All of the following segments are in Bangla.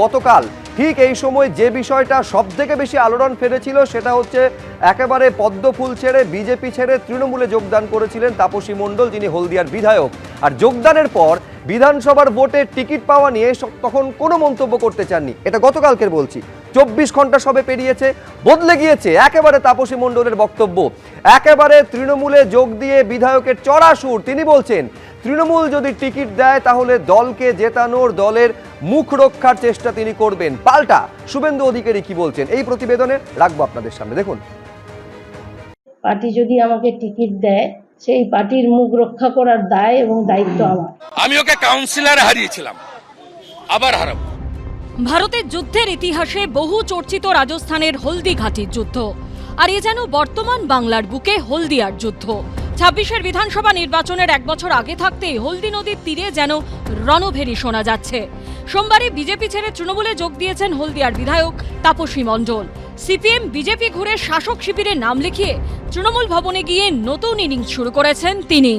গতকাল ঠিক এই সময় যে বিষয়টা সব থেকে বেশি আলোড়ন ফেলেছিল সেটা হচ্ছে একেবারে পদ্মফুল ছেড়ে বিজেপি ছেড়ে তৃণমূলে যোগদান করেছিলেন তাপসী মণ্ডল, যিনি হলদিয়ার বিধায়ক। আর যোগদানের পর বিধানসভার ভোটে টিকিট পাওয়া নিয়ে তখন কোনো মন্তব্য করতে চাননি। এটা গতকালকের বলছি। চব্বিশ ঘণ্টা সবে পেরিয়েছে, বদলে গিয়েছে একেবারে তাপসী মণ্ডলের বক্তব্য। একেবারে তৃণমূলে যোগ দিয়ে বিধায়কের চড়া সুর, তিনি বলছেন তৃণমূল যদি টিকিট দেয় তাহলে দলকে জেতানোর দলের মুখ রক্ষার চেষ্টা তিনি করবেন। পাল্টা শুভেন্দু অধিকারী কি বলছেন? এই প্রতিবেদনে রাখব আপনাদের সামনে। দেখুন। পার্টি যদি আমাকে টিকিট দেয় সেই পার্টির মুখ রক্ষা করার দায় এবং দায়িত্ব আমার। আমি ওকে কাউন্সিলর হারিয়েছিলাম। আবার হারাবো। ভারতের যুদ্ধের ইতিহাসে বহু চর্চিত রাজস্থানের হলদি হলদিঘাটির যুদ্ধ। আর এ যেন বর্তমান বাংলার বুকে হলদিয়ার যুদ্ধ। ছাব্বিশের বিধানসভা নির্বাচনের এক বছর আগে থাকতেই হলদি নদীর তীরে যেন রণভেরি শোনা যাচ্ছে। সোমবারে বিজেপি ছেড়ে তৃণমূলে যোগ দিয়েছেন হলদিয়ার বিধায়ক তাপসী মণ্ডল। সিপিএম বিজেপি ঘুরে শাসক শিবিরে নাম লিখিয়ে তৃণমূল ভবনে গিয়ে নতুন ইনিংস শুরু করেছেন তিনি।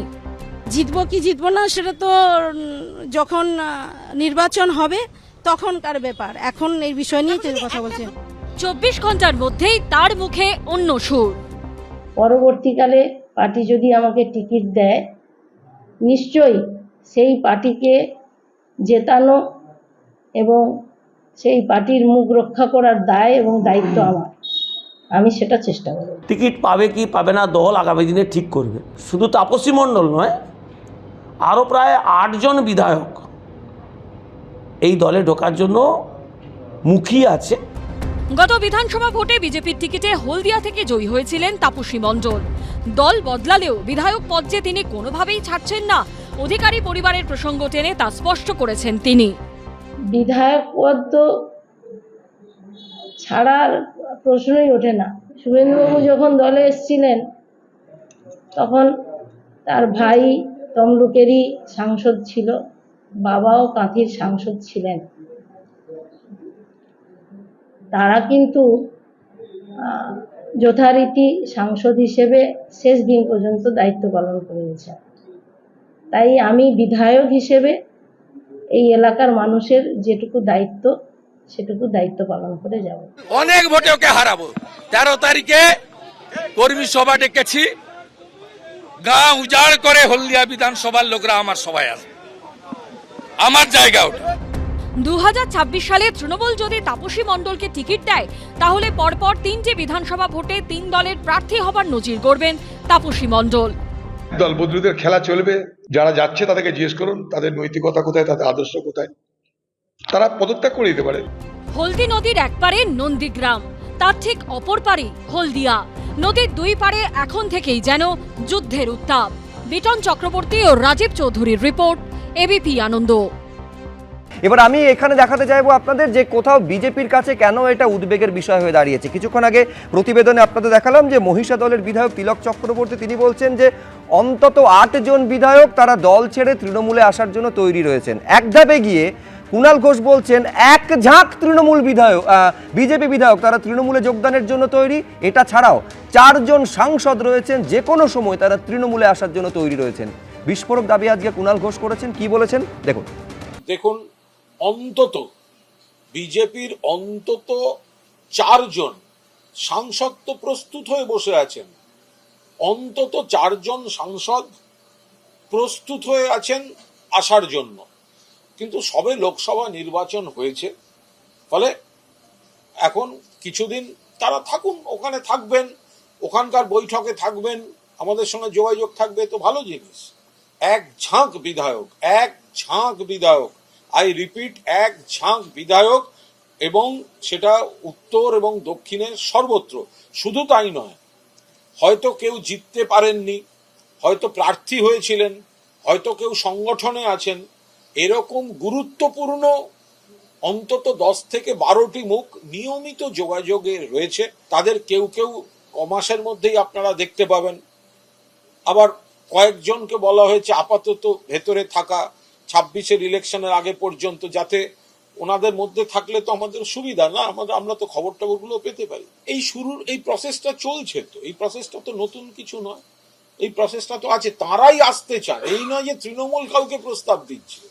জিতবো কি জিতবো না সেটা তো যখন নির্বাচন হবে তখনকার ব্যাপার। এখন এই বিষয় নিয়ে কথা বলছেন। চব্বিশ ঘণ্টার মধ্যেই তার মুখে অন্য সুর। পরবর্তীকালে পার্টি যদি আমাকে টিকিট দেয় নিশ্চয়ই সেই পার্টিকে জেতানো এবং সেই পার্টির মুখ রক্ষা করার দায় এবং দায়িত্ব আমার। আমি সেটা চেষ্টা করব। টিকিট পাবে কি পাবে না দল আগামী দিনে ঠিক করবে। শুধু তাপসী মণ্ডল নয় আরও প্রায় আটজন বিধায়ক এই দলে ঢোকার জন্য মুখিয়ে আছে। গত বিধানসভা ভোটে বিজেপির টিকিটে হলদিয়া থেকে জয়ী হয়েছিলেন তাপসী মণ্ডল। দল বদলালেও বিধায়ক পদ যে তিনি কোনোভাবেই ছাড়ছেন না। অধিকারী পরিবারের প্রসঙ্গ টেনে তা স্পষ্ট করেছেন তিনি। বিধায়ক পদ তো ছাড়ার প্রশ্নই ওঠে না। শুভেন্দুবাবু যখন দলে এসেছিলেন, তখন তার ভাই তমলুকেরই সাংসদ ছিল, বাবাও কাঁথির সাংসদ ছিলেন। তারা কিন্তু যথারীতি সাংসদ হিসেবে শেষ দিন পর্যন্ত দায়িত্ব পালন করে তাই আমি বিধায়ক হিসেবে এই এলাকার মানুষের যেটুকু দায়িত্ব, সেটুকু দায়িত্ব পালন করে যাব। অনেক ভোটে ওকে হারাবো। তেরো তারিখে কর্মী সভা ডেকেছি। গা উজাড় করে হলদিয়া বিধানসভার লোকরা আমার সবাই আসবে। আমার জায়গা ওটা। দু হাজার ছাব্বিশ সালে তৃণমূল যদি তাপসী মণ্ডলকে টিকিট দেয় তাহলে পরপর তিনটি বিধানসভা ভোটে তিন দলের প্রার্থী হবার নজির গড়বেন তাপসী মণ্ডল। দল বদলুদের খেলা চলবে যারা যাচ্ছে তাদেরকে জিজ্ঞেস করুন তাদের নৈতিকতা কোথায় তাদের আদর্শ কোথায়। তারা পদত্যাগ করে দিতে পারে। হলদি নদীর এক পারে নন্দীগ্রাম তার ঠিক অপর পারে হলদিয়া। নদীর দুই পারে এখন থেকেই যেন যুদ্ধের উত্তাপ। বিটন চক্রবর্তী ও রাজীব চৌধুরীর রিপোর্ট এবিপি আনন্দ। এবার আমি এখানে দেখাতে চাইব আপনাদের যে কোথাও বিজেপির কাছে কেন এটা উদ্বেগের বিষয় হয়ে দাঁড়িয়েছে। কিছুক্ষণ আগে প্রতিবেদনে আপনাদের দেখালাম যে মহিষা দলের বিধায়ক তিলক চক্রবর্তী, তিনি বলছেন যে অন্তত আটজন বিধায়ক তারা দল ছেড়ে তৃণমূলে আসার জন্য তৈরি রয়েছেন। এক ধাপে গিয়ে কুণাল ঘোষ বলছেন, এক ঝাঁক তৃণমূল বিধায়ক বিজেপি বিধায়ক, তারা তৃণমূলে যোগদানের জন্য তৈরি। এটা ছাড়াও চারজন সাংসদ রয়েছেন, যে কোনো সময় তারা তৃণমূলে আসার জন্য তৈরি রয়েছেন। বিস্ফোরক দাবি আজকে কুণাল ঘোষ করেছেন, কি বলেছেন? দেখুন। দেখুন অন্তত, বিজেপির অন্তত চারজন সাংসদ তো প্রস্তুত হয়ে বসে আছেন। অন্তত চারজন সাংসদ প্রস্তুত হয়ে আছেন আসার জন্য। কিন্তু সবে লোকসভা নির্বাচন হয়েছে, ফলে এখন কিছুদিন তারা থাকুন, ওখানে থাকবেন, ওখানকার বৈঠকে থাকবেন, আমাদের সঙ্গে যোগাযোগ থাকবে তো ভালো জিনিস। এক ঝাঁক বিধায়ক, এক ঝাঁক বিধায়ক আই রিপিট এক ঝাঁক বিধায়ক এবং সেটা উত্তর এবং দক্ষিণের সর্বত্র। শুধু তাই নয়, হয়তো কেউ জিততে পারেননি, হয়তো প্রার্থী হয়েছিলেন, হয়তো কেউ সংগঠনে আছেন, এরকম গুরুত্বপূর্ণ অন্তত দশ থেকে বারোটি মুখ নিয়মিত যোগাযোগে রয়েছে। তাদের কেউ কেউ কমাসের মধ্যেই আপনারা দেখতে পাবেন। আবার কয়েকজনকে বলা হয়েছে আপাতত ভেতরে থাকা ছাব্বিশের ইলেকশনের আগে পর্যন্ত যাতে ওনাদের মধ্যে থাকলে তো আমাদের সুবিধা, না? আমাদের আমরা তো খবর টবরগুলো পেতে পারি। এই শুরুর এই প্রসেসটা চলছে তো। এই প্রসেসটা তো নতুন কিছু নয়। এই প্রসেসটা তো আছে। তারাই আসতে চায়। এই নয় যে তৃণমূল কাউকে প্রস্তাব দিচ্ছে।